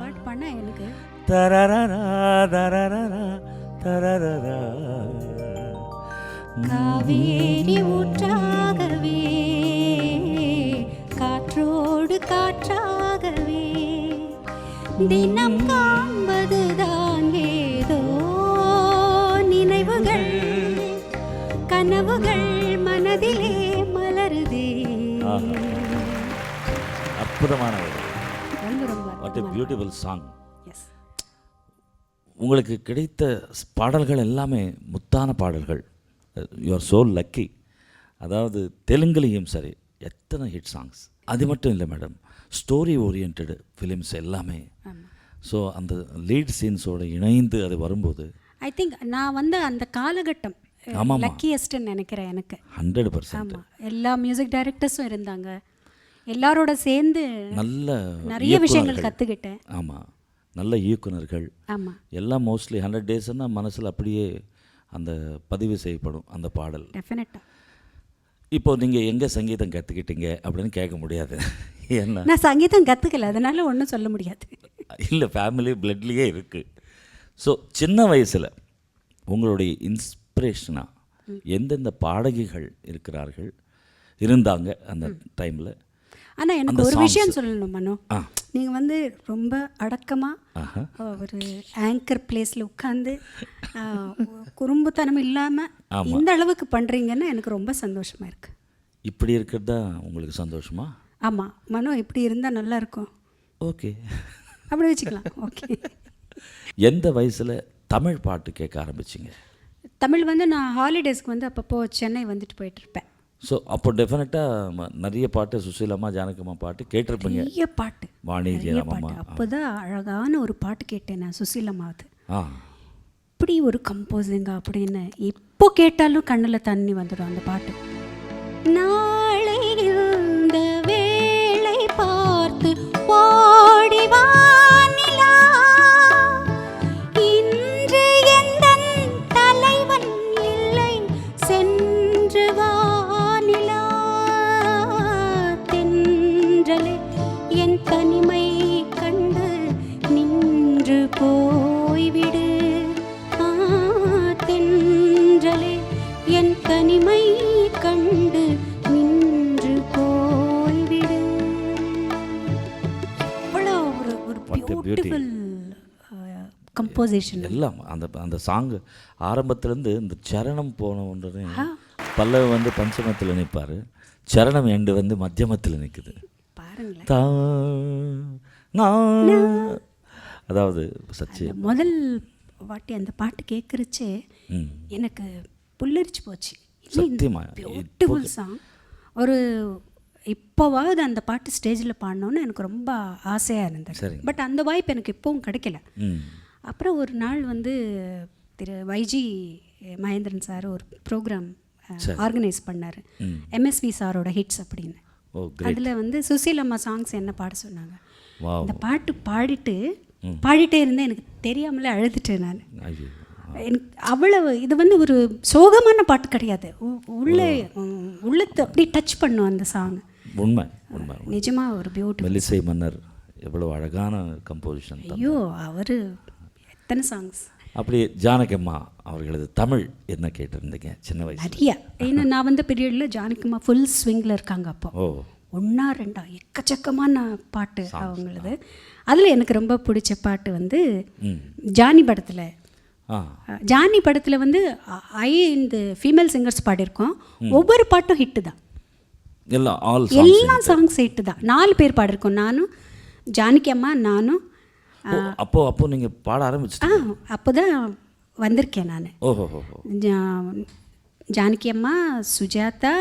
பாட்டு பண்ண எனக்கு தரரரா தரரரா தரரரா. காவேரி ஊற்றாகவே காற்றோடு காற்றாகவே தினம் காண்பதுதான் ஏதோ நினைவுகள். கனவுகள் மனதிலே மலருதே. ஆஹா. அற்புதமான ஒரு ரொம்ப ரொம்ப what a beautiful song yes உங்களுக்கு கிடைத்த பாடல்கள் எல்லாமே முத்தான பாடல்கள். யூ ஆர் so லக்கி அதாவது தெலுங்குலேயும் சரி எத்தனை ஹிட் சாங்ஸ் அது மட்டும் இல்லை மேடம் ஸ்டோரி ஓரியன்டு ஃபிலிம்ஸ் எல்லாமே. ஸோ அந்த லீட் சீன்ஸோடு இணைந்து அது வரும்போது ஐ திங்க் நான் வந்து அந்த காலகட்டம். லக்கியஸ்ட்னு நினைக்கிறேன் எனக்கு. ஹண்ட்ரட் பர்சன்ட் எல்லா மியூசிக் டைரக்டர்ஸும் இருந்தாங்க. எல்லாரோட சேர்ந்து நல்ல நிறைய விஷயங்கள் கற்றுக்கிட்டேன் ஆமாம் நல்ல இயக்குனர்கள் ஆமாம் எல்லாம் மோஸ்ட்லி ஹண்ட்ரட் டேஸ்னால் மனசில் அப்படியே அந்த பதிவு செய்யப்படும் அந்த பாடல். டெஃபினட்டாக இப்போ நீங்கள் எங்கே சங்கீதம் கற்றுக்கிட்டீங்க அப்படின்னு கேட்க முடியாது. ஏன்னா நான் சங்கீதம் கற்றுக்கல அதனால ஒன்றும் சொல்ல முடியாது. இல்லை ஃபேமிலி பிளட்லேயே இருக்குது ஸோ சின்ன வயசில் உங்களுடைய இன்ஸ்பிரேஷனாக எந்தெந்த பாடகிகள் இருக்கிறார்கள் இருந்தாங்க அந்த டைமில் ஆனால் எனக்கு ஒரு விஷயம். சொல்லணும் மனோ. நீங்கள் வந்து ரொம்ப அடக்கமாக ஒரு ஆங்கர் பிளேஸில் உட்காந்து குறும்புத்தனம் இல்லாமல். இந்த அளவுக்கு பண்ணுறீங்கன்னா எனக்கு ரொம்ப சந்தோஷமாக இருக்குது இப்படி இருக்கிறது தான் உங்களுக்கு சந்தோஷமா? ஆமாம் மனோ இப்படி இருந்தால் நல்லா இருக்கும். ஓகே. அப்படி வச்சுக்கலாம். ஓகே. எந்த வயசில் தமிழ் பாட்டு கேட்க ஆரம்பிச்சிங்க? தமிழ் வந்து நான் ஹாலிடேஸ்க்கு வந்து அப்பப்போ சென்னை வந்துட்டு போயிட்டு இருப்பேன். ஸோ அப்போ டெஃபினட்டாக நிறைய பாட்டு சுசீலம்மா ஜானகம்மா பாட்டு கேட்டிருப்பீங்க. நிறைய பாட்டு. வாணி ஜெயராமம்மா பாட்டு. அப்போ தான் அழகான ஒரு பாட்டு கேட்டேன் நான் சுசீலம்மாவது இப்படி ஒரு கம்போசிங்க அப்படின்னு எப்போ கேட்டாலும் கண்ணில் தண்ணி வந்துடும் அந்த பாட்டு. நாளை பியூட்டிஃபுல் கம்போசிஷன் எல்லாம் அந்த அந்த சாங்கு ஆரம்பத்துலேருந்து இந்த சரணம் போன உடனே பல்லவ வந்து பஞ்சமத்தில் நிற்பார். சரணம் எண்டு வந்து மத்தியமத்தில் நிற்குது தா. அதாவது சச்சி. முதல் வாட்டி அந்த பாட்டு கேட்குறச்சே எனக்கு புல்லரிச்சு போச்சு. சத்தியமா. பியூட்டிஃபுல் சாங் ஒரு இப்போவாவது அந்த பாட்டு ஸ்டேஜில் பாடணுன்னு எனக்கு ரொம்ப ஆசையாக இருந்தது. பட் அந்த வாய்ப்பு எனக்கு இப்போவும் கிடைக்கல. அப்புறம் ஒரு நாள் வந்து திரு வைஜி மகேந்திரன் சார் ஒரு ப்ரோக்ராம் ஆர்கனைஸ் பண்ணார். எம்எஸ்வி சாரோட ஹிட்ஸ் அப்படின்னு. அதில் வந்து சுசீலம்மா சாங்ஸ் என்ன பாட சொன்னாங்க? அந்த பாட்டு பாடிட்டு பாடிட்டே இருந்தேன். எனக்கு தெரியாமலே அழுதுட்டேன் நான். எனக்கு அவ்வளவு இது வந்து ஒரு சோகமான பாட்டு கிடையாது. உள்ளே உள்ளத்தை அப்படி டச் பண்ணும் அந்த சாங் உண்மை உண்மை நிஜமா ஒரு பியூட்டி மெல்லிசை மன்னர் எவ்வளோ அழகான கம்போசிஷன் ஐயோ அவர் எத்தனை சாங்ஸ் அப்படி ஜானகம்மா அவர்களது தமிழ் என்ன கேட்டிருந்தீங்க சின்ன வயசு நிறைய. ஏன்னா நான் வந்த பீரியடில் ஜானகிமா ஃபுல் ஸ்விங்கில் இருக்காங்க அப்போ. ஓ. ஒன்றா ரெண்டா எக்கச்சக்கமான பாட்டு அவங்களது. அதில் எனக்கு ரொம்ப பிடிச்ச பாட்டு வந்து ஜானி படத்தில். ஜானி படத்தில் வந்து ஐ இந்த ஃபீமேல் சிங்கர்ஸ் பாடியிருக்கோம். ஒவ்வொரு பாட்டும் ஹிட்டு தான். எல்லாம் ஆல் எல்லா சாங்ஸ் ஹிட்டு தான். நாலு பேர் பாடியிருக்கோம் நானும் ஜானகி அம்மா நானும் அப்போ அப்போ நீங்கள் பாட ஆரம்பிச்சிட்டு ஆ அப்போ தான் வந்திருக்கேன் நான். ஓஹோ ஜானகி அம்மா சுஜாதா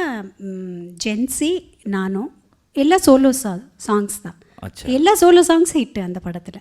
ஜென்சி நானும் எல்லாம் சோலோ சா சாங்ஸ் தான். எல்லா சோலோ சாங்ஸ் ஹிட்டு அந்த படத்தில்.